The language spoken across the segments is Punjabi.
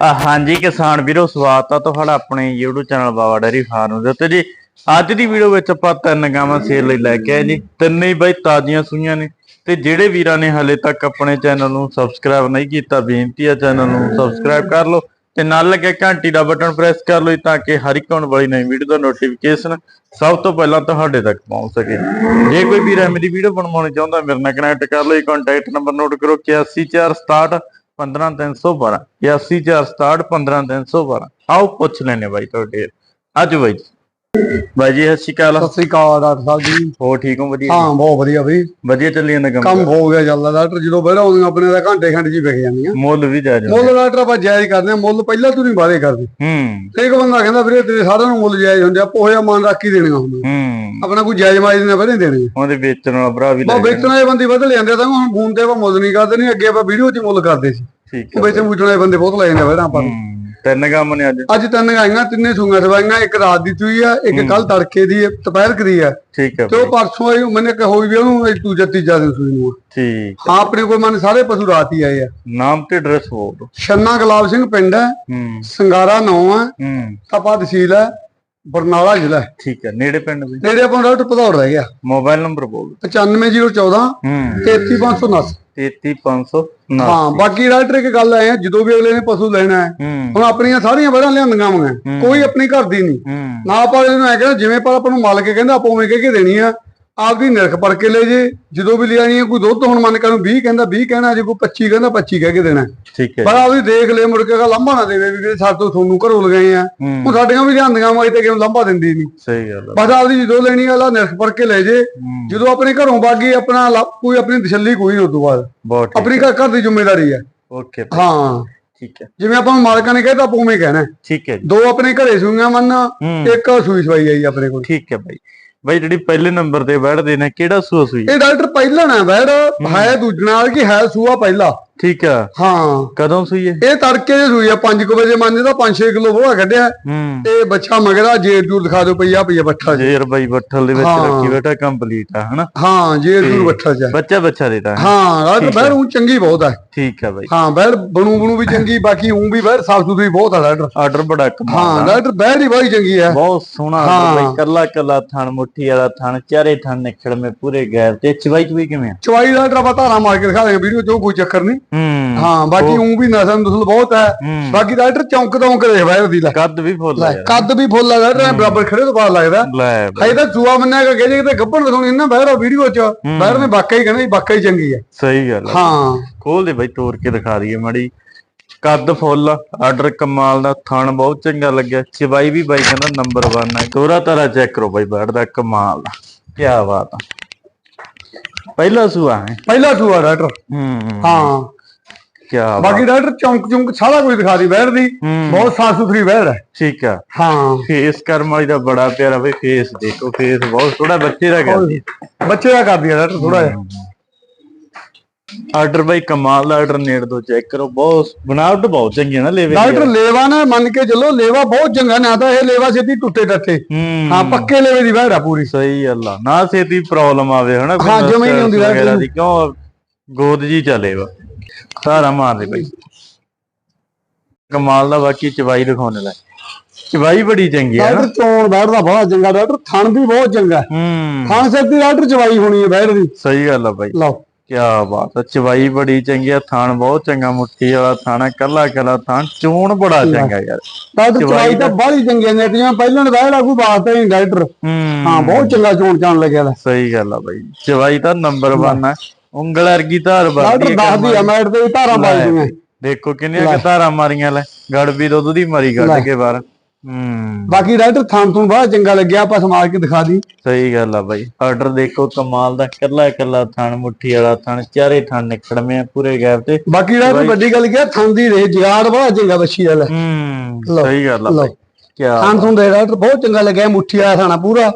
ਹਾਂਜੀ ਕਿਸਾਨ ਵੀਰੋ, ਸਵਾਗਤ ਆ ਤੁਹਾਡਾ ਆਪਣੇ YouTube channel Baba dairy farm ਦੇ ਉੱਤੇ ਜੀ। ਅੱਜ ਦੀ ਵੀਡੀਓ ਵਿੱਚ ਆਪਾਂ ਤਿੰਨ ਗਾਵਾਂ ਸੇਲ ਲਈ ਲੈ ਕੇ ਆਏ ਜੀ। ਤਿੰਨੇ ਹੀ ਬਾਈ ਤਾਜ਼ੀਆਂ ਸੂਈਆਂ ਨੇ। ਤੇ ਜਿਹੜੇ ਵੀਰਾਂ ਨੇ ਹਲੇ ਤੱਕ ਆਪਣੇ ਚੈਨਲ ਨੂੰ ਸਬਸਕ੍ਰਾਈਬ ਨਹੀਂ ਕੀਤਾ, ਬੇਨਤੀ ਆ ਚੈਨਲ ਨੂੰ ਸਬਸਕ੍ਰਾਈਬ ਕਰ ਲਓ ਤੇ ਨਾਲ ਲੱਗੇ ਘੰਟੀ ਦਾ ਬਟਨ ਪ੍ਰੈਸ ਕਰ ਲਓ ਤਾਂ ਕਿ ਹਰ ਇੱਕ ਆਉਣ ਵਾਲੀ ਨਵੀਂ ਵੀਡੀਓ ਦਾ ਨੋਟੀਫਿਕੇਸ਼ਨ ਸਭ ਤੋਂ ਪਹਿਲਾਂ ਤੁਹਾਡੇ ਤੱਕ ਪਹੁੰਚ ਸਕੇ। ਜੇ ਕੋਈ ਵੀਰ ਮੇਰੀ ਵੀਡੀਓ ਬਣਵਾਉਣੀ ਚਾਹੁੰਦਾ, ਮੇਰੇ ਨਾਲ ਕਨੈਕਟ ਕਰ ਲਓ ਜੀ। ਕੰਟੈਕਟ ਨੰਬਰ ਨੋਟ ਕਰੋ 81467 15312 81467 15312 ਆਓ ਪੁੱਛ ਲੈਣੇ ਬਾਈ ਤੁਹਾਡੇ। ਅੱਜ ਬਾਈ ਬਾਈ ਜੀ ਸਤਿ ਸ਼੍ਰੀ ਅਕਾਲ। ਸਤਿ ਸ੍ਰੀ ਅਕਾਲ ਡਾਕਟਰ ਸਾਹਿਬ ਜੀ। ਹੋ ਠੀਕ ਹੋ ਵਧੀਆ? ਹਾਂ ਬਹੁਤ ਵਧੀਆ ਬਈ। ਵਧੀਆ ਚੱਲੀ ਜਾਂਦਾ ਕੰਮ ਕੰਮ ਹੋ ਗਿਆ ਚੱਲਦਾ ਡਾਕਟਰ। ਜਦੋਂ ਬਹਿਰਾ ਆਉਂਦੀਆਂ ਆਪਣੇ ਦਾ ਘੰਟੇ ਖੰਡ ਜੀ ਵਿਕ ਜਾਂਦੀਆਂ। ਮੁੱਲ ਵੀ ਜਾ ਜਾਂਦਾ ਮੁੱਲ ਡਾਕਟਰ ਆਪਾਂ ਜਾਇਜ਼ ਕਰਦੇ ਆ ਮੁੱਲ ਪਹਿਲਾਂ ਤੂੰ ਨਹੀਂ ਵਾਅਦੇ ਕਰਦੇ। ਹੂੰ। ਇੱਕ ਬੰਦਾ ਕਹਿੰਦਾ ਵੀਰੇ ਤੇਰੇ ਸਾਰਿਆਂ ਨੂੰ ਮੁੱਲ ਜਾਇਜ਼ ਹੁੰਦੇ ਆ ਪੋਹਿਆ ਮਾਨ ਰੱਖ ਹੀ ਦੇਣੀਆਂ ਹੁੰਦੀਆਂ। ਹੂੰ। ਆਪਣਾ ਕੋਈ ਜਾਇਜ਼ ਮਾਇਜ਼ ਨੇ ਵਧੇ ਦੇਣੇ। ਉਹਦੇ ਵੇਚਣ ਵਾਲਾ ਭਰਾ ਵੀ ਬਾ ਲੈ ਗਿਆ। ਵੇਚਣ ਵਾਲੇ ਬੰਦੇ ਵਧੇ ਲੈਂਦੇ ਤਾਂ ਹੁਣ ਫੋਨ ਤੇ ਆਪਾਂ ਮੁੱਲ ਨਹੀਂ ਕਰਦੇ ਨਹੀਂ ਅੱਗੇ ਆਪਾਂ ਵੀਡੀਓ 'ਚ ਮੁੱਲ ਕਰਦੇ ਸੀ। ਠੀਕ ਹੈ ਵੇਚਣ ਵਾਲੇ ਬੰਦੇ ਬਹੁਤ ਲੈ ਜਾਂਦੇ ਬਹਿਰਾ ਆਪਾਂ ਨੂੰ। ਤਿੰਨ ਕੰਮ ਨੇ ਅੱਜ। ਅੱਜ ਤਿੰਨ ਗਾਈਆਂ ਤਿੰਨੇ ਸੂਈਆਂ ਸਵਾਈਆਂ ਇੱਕ ਰਾਤ ਦੀ ਸੂਈ ਆ ਇੱਕ ਕੱਲ ਤੜਕੇ ਦੀ ਦੁਪਹਿਰ ਕੁ ਦੀ ਆ। ਠੀਕ ਹੈ ਤੇ ਉਹ ਪਰਸੋਂ ਆਈ ਮੈਨੇ ਕਿਹਾ ਹੋਈ ਵੀ ਉਹਨੂੰ ਇਹ ਤੂਜਾ ਤੀਜਾ ਦਿਨ ਸੂਈ ਨੂੰ ਆ। ਠੀਕ ਹਾਂ ਆਪਣੇ ਕੋਲ ਮਨ ਸਾਰੇ ਪਸ਼ੂ ਰਾਤ ਹੀ ਆਏ ਆ। ਨਾਮ ਤੇ ਐਡਰੈਸ ਬੋਲ ਦਿਓ। ਛੰਨਾ ਗੁਲਾਬ ਸਿੰਘ ਪਿੰਡ ਹੈ ਸੰਗਾਰਾ ਨੌ ਹੂੰ। ਤਪਾ ਤਹਿਸੀਲ ਹੈ ਬਰਨਾਲਾ ਜ਼ਿਲ੍ਹਾ। ਠੀਕ ਹੈ ਨੇੜੇ ਪਿੰਡ ਵੀ ਨੇੜੇ ਆਪਾਂ ਡਾਕਟਰ ਭਦੌੜ ਰਹਿ ਗਿਆ। ਮੋਬਾਈਲ ਨੰਬਰ ਬੋਲ ਦਿਓ। 95014 ਹੂੰ। 33579 33500 ਹਾਂ ਬਾਕੀ ਡਾਕਟਰ ਇੱਕ ਗੱਲ ਆਏ ਆ ਜਦੋਂ ਵੀ ਅਗਲੇ ਨੇ ਪਸ਼ੂ ਲੈਣਾ ਹੈ। ਹੁਣ ਆਪਣੀਆਂ ਸਾਰੀਆਂ ਵਰਾਂ ਲਿਆਂਦੀਆਂ ਵਾਂ ਕੋਈ ਆਪਣੀ ਘਰ ਦੀ ਨਹੀਂ। ਨਾ ਆਪਾਂ ਇਹਨੂੰ ਐ ਕਹਿੰਦਾ ਜਿਵੇਂ ਪਰ ਆਪਾਂ ਨੂੰ ਮਾਲਕ ਕਹਿੰਦਾ ਆਪਾਂ ਉਵੇਂ ਕਹਿ ਕੇ ਦੇਣੀ ਆ ਆਪਦੀ ਨਿਰਖ ਪੜ ਕੇ ਲੈ ਜੇ ਜਦੋਂ ਵੀ ਲਿਆਣੀ ਹੈ ਕੋਈ ਦੁੱਧ ਹੁਣ ਮੰਨ ਕੇ ਨੂੰ 20 ਕਹਿੰਦਾ 20 ਕਹਿਣਾ ਜੇ ਕੋਈ 25 ਕਹਿੰਦਾ 25 ਕਹਿ ਕੇ ਦੇਣਾ। ਠੀਕ ਹੈ। ਪਰ ਆਪਦੀ ਦੇਖ ਲੈ ਮੁੜ ਕੇ ਅਗਲਾ ਲੰਬਾ ਨਾ ਦੇਵੇ ਵੀ ਸਾਡੇ ਤੋਂ ਤੁਹਾਨੂੰ ਘਰੋਂ ਲਗਾਏ ਆ। ਹੂੰ। ਉਹ ਸਾਡੀਆਂ ਵੀ ਲਿਆਂਦੀਆਂ ਵਾਂ ਤੇ ਕਿਉਂ ਲੰਬਾ ਦਿੰਦੀ ਨਹੀਂ। ਸਹੀ ਗੱਲ ਹੈ ਬਸ ਆਪਦੀ ਜਦੋਂ ਲੈਣੀ ਵਾਲਾ ਨਿਰਖ ਪੜ ਕੇ ਲੈ ਜੇ। ਹੂੰ। ਜਦੋਂ ਆਪਣੇ ਘਰੋਂ ਬਾਗੀ ਆਪਣਾ ਲਾ- ਕੋਈ ਆਪਣੀ ਤਸੱਲੀ ਕੋਈ ਨਹੀਂ ਉਦੋਂ ਬਾਅਦ। ਆਪਣੀ ਘਰ ਦੀ ਜ਼ਿੰਮੇਵਾਰੀ ਹੈ ਓਕੇ। ਹਾਂ। ਠੀਕ ਹੈ। ਜਿਵੇਂ ਆਪਾਂ ਨੂੰ ਮਾਲਕਾਂ ਨੇ ਕਹਿਤਾ ਆਪਾਂ ਉਵੇਂ ਕਹਿਣਾ। ਹੈ। ਠੀਕ ਹੈ ਦੋ ਆਪਣੇ ਘਰੇ ਸੂਈਆਂ ਮੰਨ ਹੂੰ। ਇੱਕ ਸੂਈ ਸਵਾਈ ਆਈ ਆਪਣੇ ਕੋਲ। ਠੀਕ ਹੈ ਬਾਈ। ਬਾਈ ਜਿਹੜੀ ਪਹਿਲੇ ਨੰਬਰ ਤੇ ਬੈਠਦੇ ਨੇ ਕਿਹੜਾ ਸੂਆ ਸੂਈ? ਇਹ ਡਾਕਟਰ ਪਹਿਲਾਂ ਨਾ ਬੈੜ ਹੈ ਦੂਜੇ ਨਾਲ ਕਿ ਹੈ ਸੂਆ ਪਹਿਲਾ? ਠੀਕ ਆ। ਹਾਂ। ਕਦੋਂ ਸੂਈ ਇਹ? ਤੜਕੇ ਜੇ ਸੂਈ ਆ 5 ਵਜੇ ਮੰਨ ਦਾ 5-6 ਕਿਲੋ ਬੋਹਾ ਕੱਢਿਆ। ਹੂੰ। ਤੇ ਬੱਚਾ ਮਗਰਾ ਜੇਰ ਜੂਰ ਦਿਖਾ ਦਿਓ ਪਈਆ ਪਈਆ ਬੱਠਾ ਜੀ ਜੇਰ ਬਾਈ ਬੱਠਲ ਦੇ ਵਿੱਚ ਹਾਂ। ਰੱਖੀ ਬੈਠਾ ਕੰਪਲੀਟ ਆ ਹਨਾ? ਹਾਂ ਜੇਰ ਜੂਰ ਬੱਠਾ ਹੈ। ਬੱਚਾ ਬੱਚਾ ਦੇਤਾ ਹੈ ਹਾਂ ਡਾਕਟਰ ਬੈੜ ਉਹ ਚੰਗੀ ਬਹੁਤ ਹੈ ਠੀਕ ਹੈ ਬਾਈ। ਹਾਂ ਬੈੜ ਬਣੂ ਬਣੂ ਵੀ ਚੰਗੀ ਬਾਕੀ ਉਂ ਵੀ ਬੈੜ ਸਾਫ਼ ਸੁਥਰੀ ਬਹੁਤ ਹੈ ਡਾਕਟਰ ਆਰਡਰ ਬੜਾ ਕਮਾਲ ਹਾਂ ਦਾ ਡਾਕਟਰ ਬੈੜ ਹੀ ਬੜੀ ਚੰਗੀ ਹੈ ਬਹੁਤ ਸੋਹਣਾ order ਬਾਈ ਕੱਲਾ ਕੱਲਾ ਥਣ ਮੁੱਠੀ ਵਾਲਾ ਥਣ ਚਾਰੇ ਥਣ ਨਿਕੜ ਮੇ ਪੂਰੇ ਗੈਰ ਤੇ। ਚਵਾਈ ਚਵਾਈ ਕਿਵੇਂ ਆ? ਚਵਾਈ ਡਾਕਟਰ ਆਪਾਂ ਧਾਰਾ ਮਾਰ ਕੇ ਦਿਖਾ ਦੇਂਗੇ ਵੀਡੀਓ ਉਹ ਕੋਈ ਚੱਕਰ ਨਹੀਂ। ਹੂੰ। ਹਾਂ ਬਾਕੀ ਉਂ ਵੀ ਨਸਲ ਨਸਲ ਬਹੁਤ ਹੈ। ਹੂੰ। ਬਾਕੀ ਡਾਕਟਰ ਚੌਂਕ ਚੌਂਕ ਦੇ ਬੈੜ ਦੀ ਲੈ ਕੱਦ ਵੀ ਫੁੱਲ ਯਾਰ। ਕੱਦ ਵੀ ਫੁੱਲ ਹੈ। ਡਾਕਟਰ ਬਰਾਬਰ ਖੜੇ ਤੋਂ ਬਾਅਦ ਲੱਗਦਾ। ਹਜੇ ਤਾਂ ਜੂਆ ਮੰਨਿਆ ਕਿ ਜੇ ਕਿਤੇ ਗੱਭਣ ਦਿਖਾਉਣੀ ਨਾ ਬਾਹਰ ਵੀਡੀਓ ਚ। ਬਾਹਰ ਨੇ ਵਾਕਈ ਹੀ ਕਹਿੰਦਾ ਵਾਕਈ ਹੀ ਚੰਗੀ ਹੈ ਸਹੀ ਗੱਲ ਹਾਂ। ਖੋਲ ਦੇ ਬਾਈ ਤੋੜ ਕੇ ਦਿਖਾ ਦਈਏ ਮਾੜੀ। ਕੱਦ ਫੁੱਲ ਆਰਡਰ ਕਮਾਲ ਦਾ ਥਣ ਬਹੁਤ ਚੰਗਾ ਲੱਗਿਆ। ਚਵਾਈ ਵੀ ਬਾਈ ਕਹਿੰਦਾ ਨੰਬਰ 1 ਹੈ ਤੋਰਾ ਤਾਰਾ ਚੈੱਕ ਕਰੋ ਬਾਈ ਬੈਠਦਾ ਕਮਾਲ ਦਾ ਕੀ ਬਾਤ ਆ। ਪਹਿਲਾ ਸੂਆ ਹੈ। ਪਹਿਲਾ ਜੂਆ ਡਾਕਟਰ। ਹੂੰ। ਹਾਂ। ਕੀ ਬਾਤ ਬਾਕੀ ਡਾਕਟਰ ਚੌਂਕ ਚੌਂਕ ਸਾਰਾ ਕੁਝ ਦਿਖਾ ਦੀ ਬਾਹਰ ਦੀ। ਬਹੁਤ ਸਾਫ਼ ਸੁਥਰੀ ਬਾਹਰ ਹੈ। ਠੀਕ ਆ। ਹਾਂ। ਫੇਸ ਕਰਮ ਵਾਲੀ ਦਾ ਬੜਾ ਪਿਆਰਾ ਬਈ ਫੇਸ ਦੇਖੋ ਫੇਸ ਬਹੁਤ ਥੋੜਾ ਬੱਚੇ ਦਾ ਕਰਦੀ ਬੱਚੇ ਦਾ ਕਰਦੀ ਡਾਕਟਰ ਥੋੜਾ ਜਿਹਾ। ਆਰਡਰ ਬਾਈ ਕਮਾਲ ਦਾ ਆਰਡਰ ਨੇੜ ਤੋਂ ਚੈੱਕ ਕਰੋ ਬਹੁਤ ਬਣਾਵਟ ਬਹੁਤ ਚੰਗੀ ਹੈ ਨਾ ਲੈਵੇ ਦੀ ਡਾਕਟਰ ਲੇਵਾ ਨੇ ਮੰਨ ਕੇ ਚੱਲੋ ਲੇਵਾ ਬਹੁਤ ਚੰਗਾ ਨਾ ਤਾਂ ਇਹ ਲੇਵਾ ਸਿੱਧੀ ਟੁੱਟੇ ਟੱਟੇ। ਹੂੰ। ਪੱਕੇ ਲੇਵੇ ਦੀ ਬਾਹਰ ਆ ਪੂਰੀ। ਸਹੀ ਅੱਲਾ ਨਾ ਛੇਤੀ ਪ੍ਰੋਬਲਮ ਆਵੇ ਹਨਾ ਹਾਂ, ਜਮਾਂ ਨਹੀਂ ਹੁੰਦੀ। ਦੀ। ਕਿਉਂ? ਗੋਦ ਜੀ ਚੱਲੇ ਵਾ। ਸਾਰਾ ਮਾਰ ਦੇ ਬਈ। ਕਮਾਲ ਦਾ ਬਾਕੀ ਚਵਾਈ ਦਿਖਾਉਣ ਲੈ ਚਵਾਈ ਬੜੀ ਚੰਗੀ ਹੈ ਡਾਕਟਰ ਚੋਣ ਬੈਠਦਾ ਬਹੁਤ ਚੰਗਾ ਡਾਕਟਰ ਥਣ ਵੀ ਬਹੁਤ ਚੰਗਾ। ਹੂੰ। ਥਣ ਸਿਰ ਦੀ ਡਾਕਟਰ ਚਵਾਈ ਹੋਣੀ ਹੈ ਬੈਠ ਦੀ। ਸਹੀ ਗੱਲ ਆ ਬਾਈ। ਲਓ। ਕੀ ਬਾਤ ਆ ਚਵਾਈ ਬੜੀ ਚੰਗੀ ਆ ਥਾਣ ਬਹੁਤ ਚੰਗਾ ਮੁੱਠੀ ਵਾਲਾ ਥਾਣਾ ਕੱਲਾ ਕੱਲਾ ਥਾਣ ਚੋਣ ਬੜਾ ਚੰਗਾ। ਯਾਰ। ਡਾਕਟਰ ਚਵਾਈ ਤਾਂ ਬਾਹਲੀ ਚੰਗੀਆਂ ਨੇ ਤੀਆਂ ਪਹਿਲਾਂ ਨੇ ਬੈਠਾ ਕੋਈ ਬਾਤ ਨਹੀਂ ਡਾਕਟਰ। ਹੂੰ। ਹਾਂ ਬਹੁਤ ਚੰਗਾ ਚੋਣ ਚਾਣ ਲੱਗਿਆ ਸਹੀ ਗੱਲ ਆ ਬਾਈ। ਚਵਾਈ ਤਾਂ ਨੰਬਰ 1 ਆ। ਉਂਗਲ ਵਰਗੀ ਧਾਰ ਡਾਕਟਰ ਵਰਗੀ ਦੱਸਦੀ ਆ ਮੈਟ ਤੇ ਵੀ ਧਾਰਾਂ ਪਾਈਆਂ ਦੇਖੋ ਕਿੰਨੀਆਂ ਕਿ ਧਾਰਾਂ ਮਾਰੀਆਂ ਲੈ। ਗੜ ਵੀ ਦੁੱਧ ਦੀ ਮਰੀ ਕੱਢ ਕੇ ਬਾਹਰ। ਹੂੰ। ਬਾਕੀ ਡਾਕਟਰ ਥਾਂ ਤੋਂ ਬਹੁਤ ਚੰਗਾ ਲੱਗਿਆ ਆਪਾਂ ਸਮਾਰ ਕੇ ਦਿਖਾ ਦੀ। ਸਹੀ ਗੱਲ ਆ ਬਾਈ। ਆਰਡਰ ਦੇਖੋ ਕਮਾਲ ਦਾ ਕੱਲਾ ਕੱਲਾ ਥਣ ਮੁੱਠੀ ਵਾਲਾ ਥਣ ਚਾਰੇ ਥਣ ਨਿਕੜਵੇਂ ਆ ਪੂਰੇ ਗੈਪ ਤੇ। ਬਾਕੀ ਡਾਕਟਰ ਵੱਡੀ ਗੱਲ ਕੀ ਥਾਂ ਦੀ ਰੇ ਜਿਆੜ ਬਹੁਤ ਚੰਗਾ ਬੱਚੀ ਵਾਲਾ। ਹੂੰ ਸਹੀ ਗੱਲ ਆ। ਬਾਈ। ਕੀ ਥਾਂ ਤੋਂ ਦੇ ਡਾਕਟਰ ਬਹੁਤ ਚੰਗਾ ਲੱਗਿਆ ਮੁੱਠੀ ਵਾਲਾ ਥਾਣਾ ਪੂਰਾ।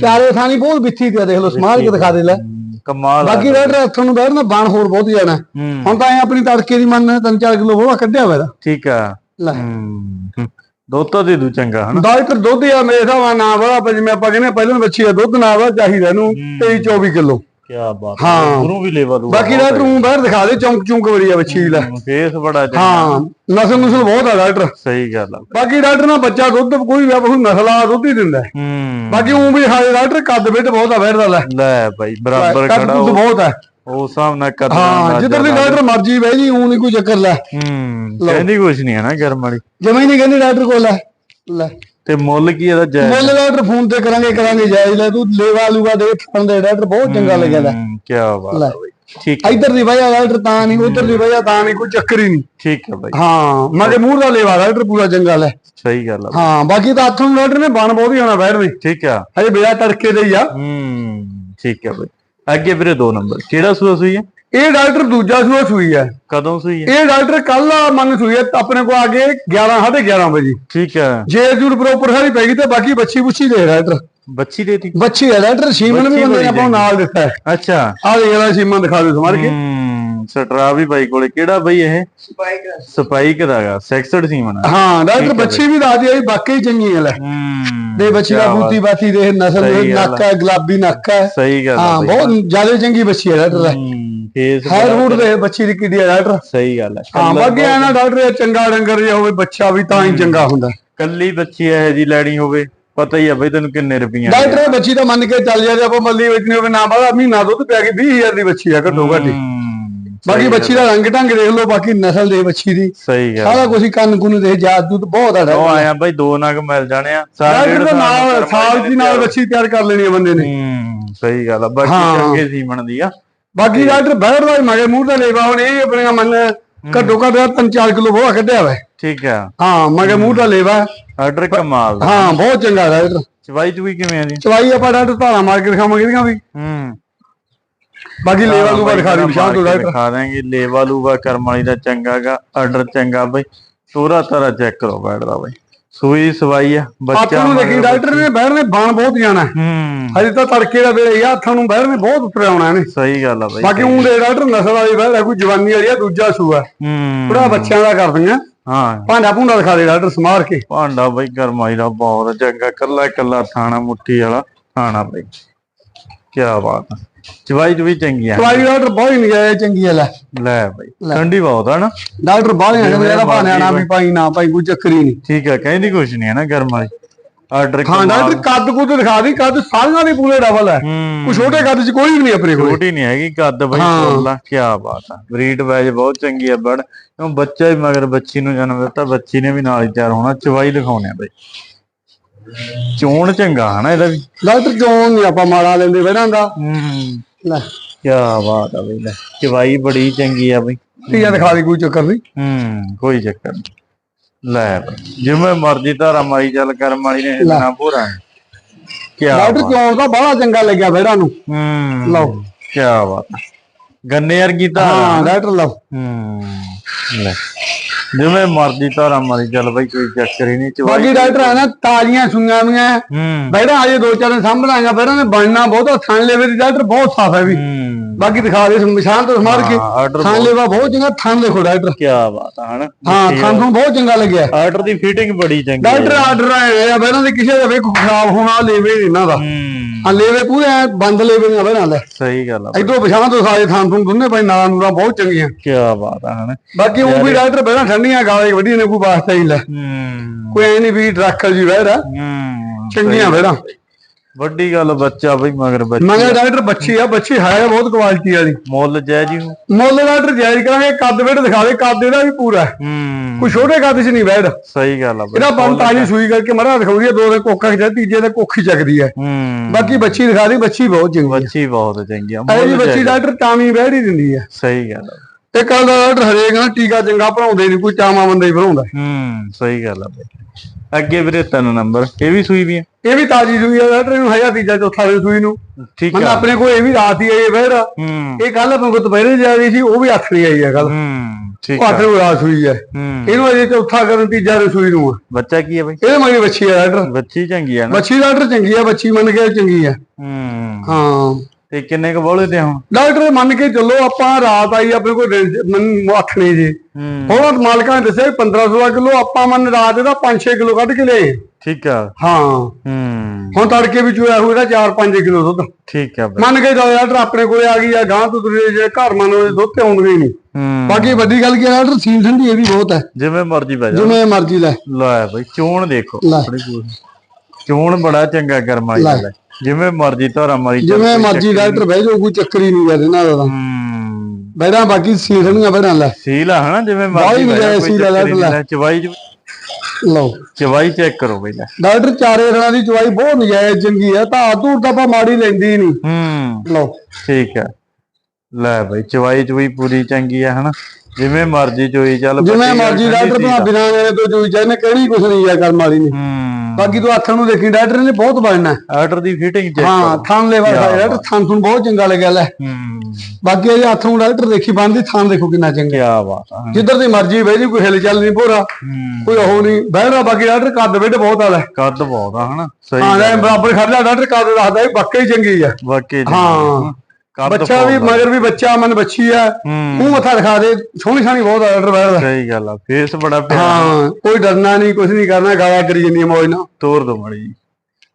ਚਾਰੇ ਥਾਣੀ ਬਹੁਤ ਬਿੱਥੀ ਤੇ ਦੇਖ ਲਓ ਸਮਾਰ ਕੇ ਦਿਖਾ ਦੇ ਲੈ। ਕਮਾਲ ਆ ਬਾਕੀ ਡਾਕਟਰ ਹੱਥੋਂ ਨੂੰ ਬੈਠ ਨਾ ਬਾਣ ਹੋਰ ਬਹੁਤ ਜਾਣਾ ਹੂੰ। ਹੁਣ ਤਾਂ ਐ ਆਪਣੀ ਤੜਕੇ ਦੀ ਮੰਨ ਤਿੰਨ ਚਾਰ ਕਿਲੋ ਬੋਹਾ ਕੱਢਿਆ ਹੋਇਆ ਇਹਦਾ। ਠੀਕ ਆ। ਲੈ। ਹੂੰ। ਦੋਤਾ ਦੇ ਦੂ ਚੰਗਾ ਹਨਾ? ਡਾਕਟਰ ਦੁੱਧ ਆ ਮੇਰੇ ਹਿਸਾਬ ਨਾਲ ਨਾ ਵਾ ਜਿਵੇਂ ਆਪਾਂ ਕਹਿੰਦੇ ਆ, ਪਹਿਲਾਂ ਬੱਚੀ ਦਾ ਦੁੱਧ ਨਾ ਵਾ ਚਾਹੀਦਾ ਇਹਨੂੰ 23 24 ਕਿਲੋ। ਕੀ ਬਾਤ ਹਾਂ। ਗੁਰੂ ਵੀ ਲੇਵਾ ਦੂਗਾ ਬਾਕੀ ਡਾਕਟਰ ਨੂੰ ਬਾਹਰ ਦਿਖਾ ਦੇ ਚੌਂਕ ਚੌਂਕ ਬੜੀ ਆ ਬੱਚੀ ਦੀ ਲੈ ਫੇਸ ਬੜਾ ਚੰਗਾ। ਹਾਂ ਨਸਲ ਨਸਲ ਬਹੁਤ ਆ ਡਾਕਟਰ। ਸਹੀ ਗੱਲ ਆ। ਬਾਕੀ ਡਾਕਟਰ ਨਾਲ ਬੱਚਾ ਦੁੱਧ ਕੋਈ ਵੀ ਆ ਬਹੁਤ ਨਸਲ ਆ ਦੁੱਧ ਹੀ ਦਿੰਦਾ ਹੈ। ਹੂੰ ਬਾਕੀ ਉਹ ਵੀ ਹਾਲੇ ਡਾਕਟਰ ਕੱਦ ਬਿੱਟ ਬਹੁਤ ਆ ਬੈਠਦਾ ਲੈ। ਲੈ ਬਾਈ ਬਰਾਬਰ ਖੜਾ ਉਹ। ਬਹੁਤ ਕਰ ਹਾਂ ਜਿੱਧਰ ਦੀ ਡਾਕਟਰ ਮਰਜ਼ੀ ਬਹਿ ਜੀ ਉਹ ਨਹੀਂ ਕੋਈ ਚੱਕਰ ਲੈ। ਹੂੰ ਕਹਿੰਦੀ ਕੁਛ ਨਹੀਂ ਹੈ ਨਾ ਗਰਮ ਵਾਲੀ। ਜਮੇ ਨਹੀਂ ਕਹਿੰਦੇ ਡਾਕਟਰ ਕੋਲ ਲੈ। ਲੈ। ਤੇ ਮੁੱਲ ਕੀ ਇਹਦਾ ਜੈ ਮੁੱਲ ਡਾਕਟਰ ਫੋਨ ਤੇ ਕਰਾਂਗੇ ਕਰਾਂਗੇ ਜਾਇਜ਼ ਲੈ ਤੂੰ ਲੇਵਾ ਲੂਗਾ ਦੇ ਥਣ ਦੇ ਡਾਕਟਰ ਬਹੁਤ ਚੰਗਾ ਲੱਗਿਆ ਲੈ। ਕੀ ਬਾਤ। ਆ ਬਾਈ ਠੀਕ ਇੱਧਰ ਦੀ ਵਜ੍ਹਾ ਡਾਕਟਰ ਤਾਂ ਨਹੀਂ ਉਧਰ ਦੀ ਵਜ੍ਹਾ ਤਾਂ ਨਹੀਂ ਕੋਈ ਚੱਕਰ ਹੀ ਨਹੀਂ। ਠੀਕ ਹੈ ਬਾਈ। ਹਾਂ ਮਗੇ ਮੂੰਹ ਦਾ ਲੇਵਾ ਡਾਕਟਰ ਪੂਰਾ ਚੰਗਾ ਲੈ। ਸਹੀ ਗੱਲ ਆ ਹਾਂ ਬਾਕੀ ਤਾਂ ਹੱਥੋਂ ਡਾਕਟਰ ਨੇ ਬਣ ਬਹੁਤ ਹੀ ਆਣਾ ਬੈਠਦੇ ਠੀਕ ਆ। ਹਜੇ ਬਿਆ ਤੜਕੇ ਦੇ ਹੀ ਆ। ਹੂੰ ਠੀਕ ਹੈ ਬਾਈ। ਅੱਗੇ ਵੀਰੇ ਦੋ ਨੰਬਰ ਕਿਹੜਾ ਸੂਆ ਸੂਈ ਹੈ? ਇਹ ਡਾਕਟਰ ਦੂਜਾ ਸੂਆ ਸੂਈ ਹੈ। ਕਦੋਂ ਸੂਈ ਹੈ? ਇਹ ਡਾਕਟਰ ਕੱਲ ਮੰਨ ਸੂਈ ਹੈ ਆਪਣੇ ਕੋ ਆ ਕੇ 11 11:30 ਵਜੇ। ਠੀਕ ਹੈ। ਜੇ ਜੂਰ ਪ੍ਰੋਪਰ ਸਾਰੀ ਪੈ ਗਈ ਤੇ ਬਾਕੀ ਬੱਚੀ ਬੁੱਚੀ ਦੇ ਡਾਕਟਰ ਬੱਚੀ ਦੇਤੀ? ਬੱਚੀ ਹੈ ਡਾਕਟਰ ਸੀਮਨ ਵੀ ਬੰਦੇ ਨੇ ਆਪਾਂ ਨਾਲ ਦਿੱਤਾ ਹੈ। ਅੱਛਾ। ਆ ਦੇਖ ਲੈ ਸੀਮਨ ਦਿਖਾ ਦੇ ਸਮਾਰ ਕੇ। ਸਟਰਾ ਵੀ ਬਾਈ ਕੋਲੇ। ਕਿਹੜਾ ਬਾਈ ਇਹ? ਸਪਾਈਕ ਦਾਗਾ ਸੈਕਸਡ ਸੀਮਨ ਹਾਂ। ਡਾਕਟਰ ਬੱਚੀ ਵੀ ਦੱਸਦੀ ਆ ਵਾਕਈ ਚੰਗੀ ਹੈ ਲੈ। ਦੇ ਬੱਚੀ ਦਾ ਬਾਤ। ਬੂਤੀ ਦੇ ਨਸਲ ਨੱਕ ਹੈ ਗੁਲਾਬੀ ਨੱਕ ਹੈ। ਸਹੀ ਗੱਲ ਹਾਂ ਬਹੁਤ ਜ਼ਿਆਦਾ ਚੰਗੀ ਬੱਚੀ ਹੈ ਡਾਕਟਰ ਫੇਸ ਹੈਰ ਰੂਟ ਦੇ ਬੱਚੀ ਦੀ ਕਿੱਡੀ ਹੈ ਡਾਕਟਰ। ਸਹੀ ਗੱਲ ਹੈ ਹਾਂ ਬਾਕੀ ਆ ਨਾ ਡਾਕਟਰ ਇਹ ਚੰਗਾ ਡੰਗਰ ਜਿਹਾ ਹੋਵੇ ਬੱਚਾ ਵੀ ਤਾਂ ਹੀ ਚੰਗਾ ਹੁੰਦਾ। ਕੱਲੀ ਬੱਚੀ ਇਹ ਜੀ ਲੈਣੀ ਹੋਵੇ ਪਤਾ ਹੀ ਆ ਬਈ ਤੈਨੂੰ ਕਿੰਨੇ ਰੁਪਈਆ ਡਾਕਟਰ ਇਹ ਬੱਚੀ ਤਾਂ ਮੰਨ ਕੇ ਚੱਲ ਜਾ ਜੇ ਆਪਾਂ ਮੱਲੀ ਵੇਚਣੀ ਹੋਵੇ ਨਾ ਬਾਅਦ ਮਹੀਨਾ ਦੁੱਧ ਪਿਆ ਕੇ 20000 ਦੀ ਬੱਚੀ ਆ ਘੱਟੋ ਘੱਟ। ਬਾਕੀ ਬੱਚੀ ਦਾ ਰੰਗ ਢੰਗ ਦੇਖ ਲਓ ਬਾਕੀ ਨਸਲ ਦੇ ਬੱਚੀ ਦੀ। ਸਹੀ ਗੱਲ ਸਾਰਾ ਕੁਝ ਕੰਨ ਕੁੰਨ ਦੇ ਜਾਤ ਦੁੱਧ ਬਹੁਤ ਆ ਉਹ ਆਇਆ ਬਈ ਦੋ ਨਗ ਮਿਲ ਜਾਣੇ ਆ ਦਾ ਨਾਲ ਸਾਲ ਦੀ ਨਾਲ ਬੱਚੀ ਤਿਆਰ ਕਰ ਲੈਣੀ ਆ ਬੰਦੇ ਨੇ। ਹੂੰ ਸਹੀ ਗੱਲ ਆ ਬਾਕੀ। ਚੰਗੇ ਸੀਮਣ ਦੀ ਆ। ਬਾਕੀ ਡਾਕਟਰ ਬਹਿਰ ਦਾ ਮਗੇ ਮੂੰਹ ਦਾ ਲੇਵਾ ਹੁਣ ਇਹ ਆਪਣੀਆਂ ਮੰਨ ਘੱਟੋ ਘੱਟ 3-4 ਕਿਲੋ ਬਹੁਤ ਕੱਢਿਆ ਵਾ। ਠੀਕ ਆ। ਹਾਂ ਮਗੇ ਮੂੰਹ ਦਾ ਲੇਵਾ। ਆਰਡਰ ਕਮਾਲ ਹਾਂ ਬਹੁਤ ਚੰਗਾ ਡਾਕਟਰ। ਚਵਾਈ ਚੁਈ ਕਿਵੇਂ ਆ ਜੀ? ਚਵਾਈ ਆਪਾਂ ਡਾਕਟਰ ਧਾਰਾ ਮਾਰ ਕੇ ਦਿਖਾਵਾਂਗੇ ਇਹਦੀਆਂ ਵੀ। ਹੂੰ। ਬਾਕੀ ਲੇਵਾ ਲੂਵਾ ਦਿਖਾ ਦੇ ਮਾਰ ਵਿਸ਼ਾਲ ਤੋਂ ਡਾਕਟਰ ਦਿਖਾ ਦਾਂਗੇ ਲੇਵਾ ਲੂਵਾ ਕਰਮ ਵਾਲੀ ਦਾ ਚੰਗਾਗਾ ਆਰਡਰ ਚੰਗਾ ਬਈ। ਸੋਰਾ ਤਾਰਾ ਚੈੱਕ ਕਰੋ ਬੈਠਦਾ ਬਈ। ਸੂਈ ਸਵਾਈ ਆ ਬੱਚਾ ਨੂੰ ਦੇਖੀ ਡਾਕਟਰ ਨੇ ਬਹਿਰ ਨੇ ਬਾਣ ਬਹੁਤ ਜਾਣਾ। ਹੈ। ਹਜੇ ਤਾਂ ਤੜਕੇ ਦਾ ਵੇਲੇ ਆ ਹੱਥਾਂ ਨੂੰ ਬਹਿਰ ਨੇ ਬਹੁਤ ਉੱਤਰ ਆਉਣਾ ਇਹਨੇ। ਸਹੀ ਗੱਲ ਆ ਬਈ ਬਾਕੀ ਉਹ ਦੇ ਡਾਕਟਰ ਨਸਲ ਵਾਲੀ ਬਹਿਰ ਹੈ ਕੋਈ ਜਵਾਨੀ ਵਾਲੀ ਆ ਦੂਜਾ ਸੂਆ। ਹੂੰ। ਥੋੜਾ ਬੱਚਿਆਂ ਦਾ ਕਰ ਦਿੰਗਾ ਹਾਂ। ਭਾਂਡਾ ਭੁੰਡਾ ਦਿਖਾ ਦੇ ਡਾਕਟਰ ਸਮਾਰ ਕੇ। ਭਾਂਡਾ ਬਈ ਕਰਮਾਈ ਦਾ ਬਹੁਤ ਚੰਗਾ ਕੱਲਾ ਕੱਲਾ ਥਾਣਾ ਮੁੱਠੀ ਵਾਲਾ ਥਾਣਾ ਬਈ। ਕੀ ਬਾਤ ਆ। ਚਵਾਈ ਵੀ ਚੰਗੀ ਆ ਦਵਾਈ ਡਾਕਟਰ ਬਹੁਤ ਹੀ ਨਜਾਇਜ਼ ਚੰਗੀ ਆ ਲੈ। ਲੈ ਬਈ ਠੰਡੀ ਬਹੁਤ ਆ ਨਾ। ਡਾਕਟਰ ਬਾਹਲੇ ਆਣੇ ਜਿਵੇਂ ਮੇਰਾ ਭਾਣੇ ਨਾ ਵੀ ਪਾਈ ਨਾ ਪਾਈ ਕੋਈ ਚੱਕਰ ਹੀ ਨਹੀਂ। ਠੀਕ ਆ ਕਹਿੰਦੀ ਕੁਛ ਨਹੀਂ ਹੈ ਨਾ ਗਰਮ ਵਾਲੀ। ਆਰਡਰ ਹਾਂ ਡਾਕਟਰ ਕੱਦ ਕੁੱਦ ਦਿਖਾ ਦੀ ਕੱਦ ਸਾਰਿਆਂ ਦੇ ਪੂਰੇ ਡਬਲ ਹੈ। ਹੂੰ। ਕੋਈ ਛੋਟੇ ਕੱਦ ਚ ਕੋਈ ਵੀ ਨਹੀਂ ਆਪਣੇ ਕੋਲ। ਛੋਟੀ ਨਹੀਂ ਹੈਗੀ ਕੱਦ ਬਈ ਹਾਂ। ਆ ਕੀ ਬਾਤ ਆ। ਬਰੀਡ ਵੈਜ ਬਹੁਤ ਚੰਗੀ ਆ ਬੜ ਕਿਉਂ ਬੱਚਾ ਹੀ ਮਗਰ ਬੱਚੀ ਨੂੰ ਜਨਮ ਦਿੱਤਾ ਬੱਚੀ ਨੇ ਵੀ ਨਾਲ ਹੀ ਤਿਆਰ ਹੋਣਾ ਚਵਾਈ ਦਿਖਾਉਣੇ ਆ ਬਈ। ਚੋਣ ਚੰਗਾ ਹਨਾ ਇਹਦਾ ਵੀ। ਡਾਕਟਰ ਕਿਉਂ ਨਹੀਂ ਆਪਾਂ ਮਾਰਾ ਲੈਂਦੇ ਬੈਠਾਂ ਦਾ। ਹੂੰ ਲੈ। ਕੀ ਬਾਤ ਆ ਬਈ ਲੈ। ਚਵਾਈ ਬੜੀ ਚੰਗੀ ਆ ਬਈ। ਧੀਆ ਦਿਖਾ ਦੀ ਕੋਈ ਚੱਕਰ ਨਹੀਂ ਹੂੰ ਕੋਈ ਚੱਕਰ ਨੀ। ਲੈ ਬਈ, ਜਿਵੇਂ ਮਰਜ਼ੀ ਧਾਰਾ ਮਾਰੀ ਚੱਲ ਕਰਮ ਵਾਲੀ ਨੇ ਨਾ ਪੂਰਾ ਕੀ ਡਾਕਟਰ ਕਿਉਂ ਦਾ ਬੜਾ ਚੰਗਾ ਲੱਗਿਆ ਬੈਠਾਂ ਨੂੰ। ਹੂੰ ਲਓ। ਕੀ ਬਾਤ। ਆ। ਗੰਨੇ ਵਰਗੀ ਧਾਰਾ। ਹਾਂ ਡਾਕਟਰ ਲਓ। ਹੂੰ ਲੈ। ਜਿਵੇਂ ਮਰਜ਼ੀ ਧਾਰਾ ਮਾਰੀ ਚੱਲ ਬਈ ਕੋਈ ਚੱਕਰ ਹੀ ਨਹੀਂ ਚਵਾਈ ਬਾਕੀ ਡਾਕਟਰ ਆ ਨਾ ਤਾਲੀਆਂ ਸੁਈਆਂ ਵੀਆਂ ਹੂੰ। ਬੈਠਾ ਅਜੇ ਦੋ ਚਾਰ ਦਿਨ ਸਾਂਭਣਾਗਾ ਬੈਠਾ ਨੇ ਬਣਨਾ ਬਹੁਤਾ ਥਣ ਲੈਵੇ ਦੀ ਡਾਕਟਰ ਬਹੁਤ ਸਾਫ਼ ਹੈ ਵੀ। ਹੂੰ। ਬਾਕੀ ਦਿਖਾ ਦੇ ਨਿਸ਼ਾਨ ਤੋਂ ਸਮਾਰ ਕੇ। ਥਣ ਲੈਵਾ ਬਹੁਤ ਚੰਗਾ ਥਣ ਦੇਖੋ ਡਾਕਟਰ। ਕੀ ਬਾਤ ਆ ਹਨਾ? ਹਾਂ ਥਣ ਨੂੰ ਬਹੁਤ ਚੰਗਾ ਲੱਗਿਆ। ਆਰਡਰ ਦੀ ਫਿਟਿੰਗ ਬੜੀ ਚੰਗੀ। ਡਾਕਟਰ ਆਰਡਰ ਆਏ ਆ ਬੈਠਾ ਦੇ ਕਿਸੇ ਦਾ ਵੇਖੋ ਖਰਾਬ ਹੋਣਾ ਲੈਵੇ ਇਹਨਾਂ ਦਾ। ਹੂੰ। ਆ ਲੈਵੇ ਪੂਰੇ ਐਂ ਬੰਦ ਲੈਵੇ ਨਾ ਬੈਠਾ ਲੈ ਸਹੀ ਗੱਲ ਆ ਇਧਰੋਂ ਪਛਾਣ ਤੋਂ ਸਾਰੇ ਥਾਂ ਤੋਂ ਦੋਨੇ ਭਾਈ ਨਾਲਾਂ ਨੂਰਾਂ ਬਹੁਤ ਚੰਗੀਆਂ। ਕੀ ਬਾਤ ਆ ਹਨਾ। ਬਾਕੀ ਉਹ ਵੀ ਡਾਕਟਰ ਬੈਠਾ ਠੰਡੀਆਂ ਗਾਲੇ ਵੱਡੀਆਂ ਨੇ ਕੋਈ ਵਾਸਤਾ ਹੀ ਲੈ। ਹੂੰ। ਕੋਈ ਐ ਨਹੀਂ ਵੀ ਡਰੱਕਲ ਜੀ ਹੂੰ। ਚੰਗੀਆਂ ਬੈਠਾ ਵੱਡੀ ਗੱਲ ਬੱਚਾ ਬਈ ਮਗਰ ਬੱਚਾ ਮਗਰ ਡਾਕਟਰ ਬੱਚੀ ਆ ਬੱਚੀ ਹੈ ਬਹੁਤ ਕੁਆਲਿਟੀ ਵਾਲੀ ਮੁੱਲ ਜੈ ਜੀ ਹੂੰ ਮੁੱਲ ਡਾਕਟਰ ਜਾਇਜ਼ ਕਰਾਂਗੇ ਕੱਦ ਵੇੜ ਦਿਖਾ ਦੇ ਕੱਦ ਇਹਦਾ ਵੀ ਪੂਰਾ ਹੈ। ਕੋਈ ਛੋਟੇ ਕੱਦ 'ਚ ਨਹੀਂ ਬੈਠ ਸਹੀ ਗੱਲ ਆ ਇਹਦਾ ਬੰਦ ਤਾਜੀ ਸੂਈ ਕਰਕੇ ਮਰਾ ਦਿਖਾਉਂਦੀ ਹੈ ਦੋ ਦੇ ਕੋਕਾ ਖਿਚਾ ਤੀਜੇ ਦੇ ਕੋਖੀ ਚੱਕਦੀ ਹੈ। ਹੂੰ। ਬਾਕੀ ਬੱਚੀ ਦਿਖਾ ਦੀ ਬੱਚੀ ਬਹੁਤ ਚੰਗੀ ਬੱਚੀ ਬਹੁਤ ਚੰਗੀ ਆ ਇਹ ਬੱਚੀ ਡਾਕਟਰ ਟਾਵੀਂ ਬੈਠ ਹੀ ਦਿੰਦੀ ਹੈ। ਸਹੀ ਗੱਲ ਆ। ਤੇ ਕੱਲ ਦਾ ਡਾਕਟਰ ਹਰੇਕ ਨਾਲ ਟੀਕਾ ਚੰਗਾ ਭਰਾਉਂਦੇ ਨਹੀਂ ਕੋਈ ਚਾਮਾ ਬੰਦਾ ਹੀ ਭਰਾਉਂਦਾ। ਹੂੰ ਸਹੀ ਗੱਲ ਆ ਬਈ। ਅੱਗੇ ਵੀਰੇ ਤਿੰਨ ਨੰਬਰ ਇਹ ਵੀ ਸੂਈ ਵੀ ਆ ਇਹ ਵੀ ਤਾਜੀ ਸੂਈ ਹੈ ਡਾਕਟਰ ਨੂੰ ਹਜ਼ਾਰ ਤੀਜਾ ਚੌਥਾ ਦੇ ਸੂਈ ਨੂੰ। ਠੀਕ ਆ। ਆਪਣੇ ਕੋਲ ਇਹ ਵੀ ਰਾਤ ਹੀ ਆਈ ਫੇਰ। ਇਹ ਕੱਲ ਆਪਣੇ ਕੋਲ ਦੁਪਹਿਰੇ ਜਾ ਰਹੀ ਸੀ ਉਹ ਵੀ ਹੱਥ ਨਹੀਂ ਆਈ ਹੈ ਕੱਲ ਹੂੰ ਠੀਕ ਆ ਹੱਥ ਨੂੰ ਰਾਤ ਸੂਈ ਹੈ। ਇਹਨੂੰ ਅਜੇ ਚੌਥਾ ਕਰਨ ਤੀਜਾ ਦੇ ਸੂਈ ਨੂੰ ਆ। ਬੱਚਾ ਕੀ ਹੈ ਬਈ? ਇਹਦੇ ਮਗਰ ਬੱਚੀ ਹੈ ਡਾਕਟਰ ਬੱਚੀ ਚੰਗੀ ਆ ਨਾ। ਬੱਚੀ ਡਾਕਟਰ ਚੰਗੀ ਆ ਬੱਚੀ ਮੰਨ ਕੇ ਚੰਗੀ ਆ। ਹੂੰ। ਹਾਂ। ਤੇ ਕਿੰਨੇ ਕੁ ਬੋਲੇ ਤੇ ਹੁਣ? ਡਾਕਟਰ ਮੰਨ ਕੇ ਚੱਲੋ ਆਪਾਂ ਰਾਤ ਆਈ ਆਪਣੇ ਕੋਲ ਅੱਠ ਨਹੀਂ ਜੀ। ਹੂੰ। ਹੁਣ ਮਾਲਕਾਂ ਨੇ ਦੱਸਿਆ 15 16 ਕਿਲੋ ਆਪਾਂ ਮੰਨ ਰਾਤ ਇਹਦਾ 5-6 ਕਿਲੋ ਕੱਢ ਕੇ ਲਏ। ਠੀਕ ਆ। ਹਾਂ। ਹੂੰ। ਹੁਣ ਤੜਕੇ ਵੀ ਚੋਇਆ ਹੋਇਆ 4-5 ਕਿਲੋ ਦੁੱਧ। ਠੀਕ ਆ ਮੰਨ ਕੇ ਜਾਓ ਆਰਡਰ ਆਪਣੇ ਕੋਲੇ ਆ ਗਈ ਆ ਗਾਂ ਤੋਂ ਤੁਰੇ ਜੇ ਘਰ ਮੰਨ ਦੁੱਧ ਤੇ ਆਉਂਦੇ ਹੀ ਨਹੀਂ। ਹੂੰ। ਬਾਕੀ ਵੱਡੀ ਗੱਲ ਕੀ ਆ ਆਰਡਰ ਸੀਲ ਠੰਡੀ ਇਹ ਵੀ ਬਹੁਤ ਹੈ। ਜਿਵੇਂ ਮਰਜ਼ੀ ਬਹਿ ਜਾ ਜਿਵੇਂ ਮਰਜ਼ੀ ਲੈ। ਲੈ ਬਈ ਚੋਣ ਦੇਖੋ। ਲੈ। ਬੜੀ ਪੂਰੀ। ਚੋਣ ਬੜਾ ਚੰਗਾ ਲੈ। ਵਾਲਾ ਜਿਵੇਂ ਮਰਜ਼ੀ ਧਾਰਾ ਮਾਰੀ ਜਿਵੇਂ ਮਰਜ਼ੀ ਡਾਕਟਰ ਬਹਿ ਜਾਓ ਕੋਈ ਚੱਕਰ ਹੀ ਨਹੀਂ ਇਹਨਾਂ ਦਾ ਤਾਂ। ਬੈਠਾ ਬਾਕੀ ਸੀਲ ਠੰਡੀਆਂ ਬੈਠਾ ਲੈ। ਸੀਲ ਆ ਹਨਾ ਜਿਵੇਂ ਮਰਜ਼ੀ ਜਾ, ਕੋਈ ਸੀਲ ਆ, ਲੈ। ਲੈ। ਚਵਾਈ ਲਓ। ਚਵਾਈ ਚੈੱਕ ਕਰੋ ਬਈ ਲੈ। ਡਾਕਟਰ ਚਾਰੇ ਰਣਾ ਦੀ ਚਵਾਈ ਬਹੁਤ ਨਜਾਇਜ਼ ਚੰਗੀ ਆ ਤਾਂ ਧੂਰ ਤਾਂ ਆਪਾਂ ਮਾੜੀ ਲੈਂਦੀ ਨਹੀਂ। ਹੂੰ। ਲਓ। ਠੀਕ ਹੈ ਲੈ ਬਈ ਚਵਾਈ ਚਵਾਈ ਪੂਰੀ ਚੰਗੀ ਆ ਹਨਾ। ਜਿਵੇਂ ਮਰਜ਼ੀ ਚੋਈ ਚੱਲ ਜਿਵੇਂ ਮਰਜ਼ੀ ਡਾਕਟਰ ਆ। ਬਿਨਾਂ ਨੇ ਤੋਂ ਚੋਈ ਚਾਹਨੇ ਕਿਹੜੀ ਕੁਛ ਨਹੀਂ ਆ ਕਰਮ ਵਾਲੀ ਨੇ। ਹੂੰ। ਬਾਕੀ ਤੂੰ ਹੱਥਾਂ ਨੂੰ ਦੇਖੀ ਡਾਕਟਰ ਨੇ ਬਹੁਤ ਬਣਨਾ। ਆਰਡਰ ਦੀ ਫਿਟਿੰਗ ਚੈੱਕ ਹਾਂ ਕਰੋ। ਥਾਂ ਲੈ ਕਿਆ ਡਾਕਟਰ ਥਾਂ ਤੁਹਾਨੂੰ ਬਹੁਤ ਚੰਗਾ ਲੱਗਿਆ ਲੈ। ਹੂੰ। ਬਾਕੀ ਇਹ ਹੱਥ ਨੂੰ ਡਾਕਟਰ ਦੇਖੀ ਬੰਦੀ ਥਾਂ ਦੇਖੋ ਕਿੰਨਾ ਚੰਗਾ। ਕੀ ਬਾਤ ਆ। ਜਿੱਧਰ ਦੀ ਮਰਜ਼ੀ ਬਹਿ ਜੀ ਕੋਈ ਹਿਲ ਚੱਲ ਨਹੀਂ ਭੋਰਾ। ਹੂੰ। ਕੋਈ ਉਹ ਨਹੀਂ। ਬਹਿਰਾ ਬਾਕੀ ਡਾਕਟਰ ਕੱਦ ਵੇਟ ਬਹੁਤ ਆਲਾ ਕੱਦ ਬਹੁਤ ਆ ਹਨਾ? ਸਹੀ ਹਾਂ। ਬਰਾਬਰ ਖੜ ਜਾ ਡਾਕਟਰ ਕੱਦ ਦੱਸਦਾ ਇਹ ਹੀ ਚੰਗੀ ਆ। ਵਾਕਈ ਹਾਂ। ਬੱਚਾ ਵੀ ਆ। ਮਗਰ ਵੀ ਬੱਚਾ ਮਨ ਬੱਚੀ ਆ ਹੂੰ। ਮੂੰਹ ਮੱਥਾ ਦਿਖਾ ਦੇ ਸੋਹਣੀ ਸੋਹਣੀ ਬਹੁਤ ਆ ਡਾਕਟਰ ਬਹਿਰਾ ਸਹੀ ਗੱਲ ਆ ਫੇਸ ਬੜਾ ਪਿਆਰਾ। ਹਾਂ ਕੋਈ ਡਰਨਾ ਨਹੀਂ ਕੁਝ ਨਹੀਂ ਕਰਨਾ ਗਾਲਾਂ ਕਰੀ ਜੰਨੀ ਮੌਜ ਨਾਲ। ਤੋਰ ਦੋ ਮੜੀ ਜੀ।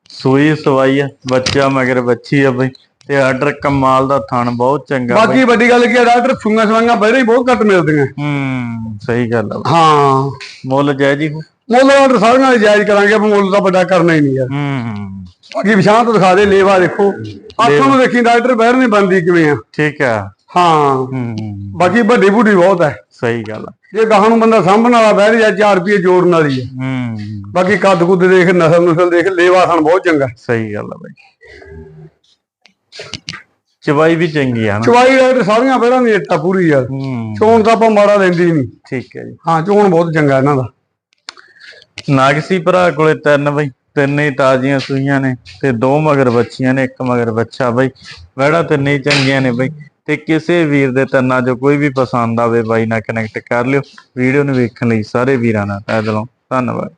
ਸੂਈ ਸਵਾਈ ਆ ਬੱਚਾ ਮਗਰ ਬੱਚੀ ਆ ਬਈ। ਤੇ ਆਰਡਰ ਕਮਾਲ ਦਾ ਥਣ ਬਹੁਤ ਚੰਗਾ ਬਾਕੀ ਵੱਡੀ ਗੱਲ ਕੀ ਆ ਡਾਕਟਰ ਸੁੰਗਾ ਸਵਾਂਗਾ ਬਹਿਰੇ ਹੀ ਬਹੁਤ ਘੱਟ ਮਿਲਦੀਆਂ। ਹੂੰ ਸਹੀ ਗੱਲ ਆ। ਹਾਂ। ਮੁੱਲ ਜੈ ਜੀ ਹੂੰ ਮੁੱਲ ਆਰਡਰ ਸਾਰਿਆਂ ਨਾਲ ਜਾਇਜ਼ ਕਰਾਂਗੇ ਮੁੱਲ ਤਾਂ ਵੱਡਾ ਕਰਨਾ ਹੀ ਨਹੀਂ ਯਾਰ। ਬਾਕੀ ਵਿਸ਼ਾਂ ਤੋਂ ਦਿਖਾ ਦੇ ਲੇਵਾ ਦੇਖੋ। ਆਖੋਂ ਨੂੰ ਦੇਖੀ ਡਾਕਟਰ ਬਹਿਰ ਨਹੀਂ ਬੰਦੀ ਕਿਵੇਂ ਆ। ਠੀਕ ਆ। ਹਾਂ। ਬਾਕੀ ਵੱਡੀ ਬੁੱਢੀ ਬਹੁਤ ਹੈ ਸਹੀ ਗੱਲ ਆ। ਜੇ ਗਾਹਾਂ ਨੂੰ ਬੰਦਾ ਸਾਂਭਣ ਵਾਲਾ ਬਹਿਰ ਜਾਂ 4 ਰੁਪਏ ਜੋੜਨ ਵਾਲੀ ਹੈ ਹੂੰ। ਬਾਕੀ ਕੱਦ ਕੁੱਦ ਦੇਖ ਨਸਲ ਨਸਲ ਦੇਖ ਲੇਵਾ ਸਣ ਬਹੁਤ ਚੰਗਾ। ਸਹੀ ਗੱਲ ਆ ਬਈ। ਚਵਾਈ ਵੀ ਚੰਗੀ ਆ ਨਾ। ਚਵਾਈ ਡਾਕਟਰ ਸਾਰੀਆਂ ਬਹਿਰਾਂ ਦੀ ਇੱਟਾ ਪੂਰੀ ਹੂੰ। ਚੋਣ ਤਾਂ ਆਪਾਂ ਮਾੜਾ ਲੈਂਦੀ ਨਹੀਂ। ਠੀਕ ਹੈ ਜੀ। ਹਾਂ ਚੋਣ ਬਹੁਤ ਚੰਗਾ ਇਹਨਾਂ ਦਾ। ਨਾਗਸੀ ਭਰਾ ਕੋਲੇ ਤਿੰਨ ਬਈ। ਤਿੰਨੇ ਤਾਜ਼ੀਆਂ ਸੂਈਆਂ ਨੇ ਤੇ ਦੋ ਮਗਰ ਬੱਚੀਆਂ ਨੇ, ਇੱਕ ਮਗਰ ਬੱਚਾ ਬਈ। ਵੜਾ ਤਿੰਨੇ ਚੰਗੀਆਂ ਨੇ ਬਈ। ਤੇ ਕਿਸੇ ਵੀਰ ਦੇ ਤਿੰਨਾਂ ਜੋ ਕੋਈ ਵੀ ਪਸੰਦ ਆਵੇ ਬਾਈ ਨਾਲ ਕਨੈਕਟ ਕਰ ਲਿਓ। ਵੀਡੀਓ ਨੂੰ ਵੇਖਣ ਲਈ ਸਾਰੇ ਵੀਰਾਂ ਦਾ ਤਹਿ ਦਿਲੋਂ। ਧੰਨਵਾਦ।